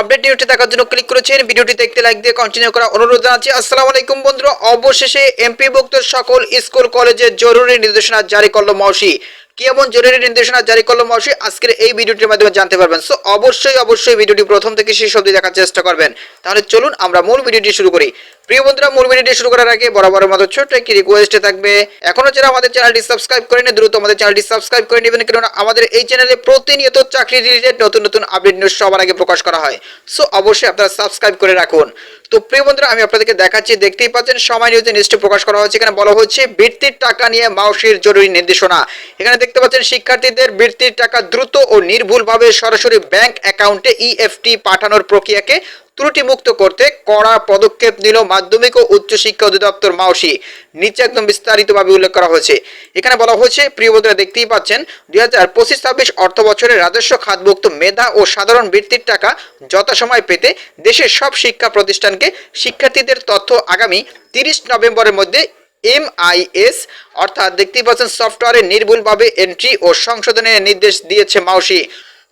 Update নিউজটি দেখার জন্য ক্লিক করেছেন। ভিডিওটি দেখতে লাইক দিয়ে কন্টিনিউ করার অনুরোধ জানাচ্ছি। আসসালামু আলাইকুম বন্ধু অবশেষে এমপিভুক্ত সকল স্কুল, কলেজে জরুরি নির্দেশনা জারি করল মৌসি। কি এমন জরুরি নির্দেশনা জারি করল মহর্ষি আজকের এই ভিডিওটির মাধ্যমে জানতে পারবেন। সো অবশ্যই অবশ্যই ভিডিওটি প্রথম থেকে শেষ অবধি দেখার চেষ্টা করবেন। তাহলে চলুন আমরা মূল ভিডিওটি শুরু করি। প্রিয় বন্ধুরা, মূল ভিডিওটি শুরু করার আগে বরাবরের মতো ছোট্ট একটি রিকোয়েস্টে থাকবে, এখনও যারা আমাদের চ্যানেলটি সাবস্ক্রাইব করেনি, দ্রুত আমাদের চ্যানেলটি সাবস্ক্রাইব করে নেবেন, কেননা আমাদের এই চ্যানেলে প্রতিনিয়ত চাকরি রিলেটেড নতুন নতুন আপডেট নিউজ সবার আগে প্রকাশ করা হয়। সো অবশ্যই আপনারা সাবস্ক্রাইব করে রাখুন। তো প্রিয় বন্ধুরা, আমি আপনাদেরকে দেখাচ্ছি, দেখতেই পাচ্ছেন, সময় নিউজে নিশ্চয় প্রকাশ করা হয়েছে, এখানে বলা হচ্ছে বৃত্তির টাকা নিয়ে মাউসির জরুরি নির্দেশনা। এখানে দেখতে পাচ্ছেন, শিক্ষার্থীদের বৃত্তির টাকা দ্রুত ও নির্ভুলভাবে সরাসরি ব্যাংক অ্যাকাউন্টে ইএফটি পাঠানোর প্রক্রিয়াকে ত্রুটিমুক্ত করতে কড়া পদক্ষেপ নিল মাধ্যমিক ও উচ্চ শিক্ষা অধিদপ্তর মাওসি। নিচে একদম বিস্তারিতভাবে উল্লেখ করা হয়েছে। এখানে বলা হয়েছে, প্রিয় বন্ধুরা, দেখতেই পাচ্ছেন, দুই হাজার পঁচিশ ছাব্বিশ অর্থ বছরের রাজস্ব খাতভুক্ত মেধা ও সাধারণ বৃত্তির টাকা যথাসময় পেতে দেশের সব শিক্ষা প্রতিষ্ঠানকে শিক্ষার্থীদের তথ্য আগামী তিরিশ নভেম্বরের মধ্যে এমআইএস অর্থাৎ দেখতেই পাচ্ছেন, সফটওয়্যারে নির্ভুলভাবে এন্ট্রি ও সংশোধনের নির্দেশ দিয়েছে মাউসি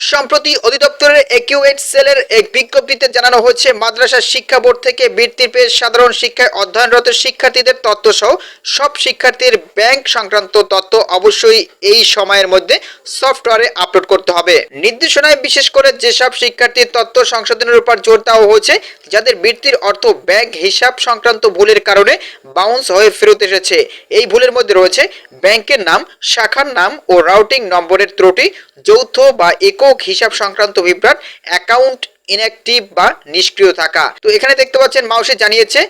সম্প্রতি অধিদপ্তরের একিউএট সেলের এক বিজ্ঞপ্তিতে জানানো হয়েছে, মাদ্রাসা শিক্ষা বোর্ড থেকে বৃত্তির পেয়ে সাধারণ শিক্ষায় অধ্যয়নরত শিক্ষার্থীদের তথ্য সহ সব শিক্ষার্থীর ব্যাংক সংক্রান্ত তথ্য অবশ্যই এই সময়ের মধ্যে সফটওয়্যারে আপলোড করতে হবে। নির্দেশনায় বিশেষ করে যেসব শিক্ষার্থীর তথ্য সংশোধনের উপর জোর দেওয়া হয়েছে, যাদের বৃত্তির অর্থ ব্যাংক হিসাব সংক্রান্ত ভুলের কারণে বাউন্স হয়ে ফেরত এসেছে, এই ভুলের মধ্যে রয়েছে ব্যাংকের নাম, শাখার নাম ও রাউটিং নম্বরের ত্রুটি, যৌথ বা একক হিসাব সংক্রান্ত বিভ্রাট অ্যাকাউন্ট ইনঅ্যাক্টিভ বা নিষ্ক্রিয় থাকা। তো এখানে দেখতে পাচ্ছেন, মাউসে জানিয়েছে,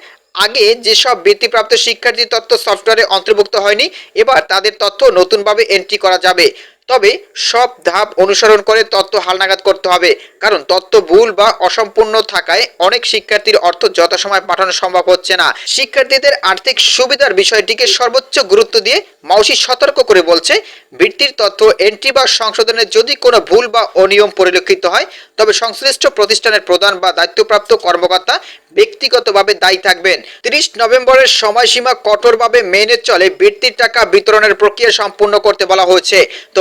আগে যেসব বৃত্তিপ্রাপ্ত শিক্ষার্থী তথ্য সফটওয়্যারে অন্তর্ভুক্ত হয়নি, এবার তাদের তথ্য নতুনভাবে এন্ট্রি করা যাবে। তবে সব ধাপ অনুসরণ করে তথ্য হালনাগাদ করতে হবে। কারণ তথ্য ভুল বা অসম্পূর্ণ থাকায় অনেক শিক্ষার্থীর অর্থ যথাসময় পাঠানো সম্ভব হচ্ছে না। শিক্ষার্থীদের আর্থিক সুবিধার বিষয়টিকে সর্বোচ্চ গুরুত্ব দিয়ে মাউসি সতর্ক করে বলছে, বৃত্তির তথ্য এন্ট্রি বা সংশোধনের যদি কোনো ভুল বা অনিয়ম পরিলক্ষিত হয়, তবে সংশ্লিষ্ট প্রতিষ্ঠানের প্রধান বা দায়িত্বপ্রাপ্ত কর্মকর্তা ব্যক্তিগতভাবে দায়ী থাকবেন। তিরিশ নভেম্বরের সময়সীমা কঠোরভাবে মেনে চলে বৃত্তির টাকা বিতরণের প্রক্রিয়া সম্পূর্ণ করতে বলা হয়েছে। তো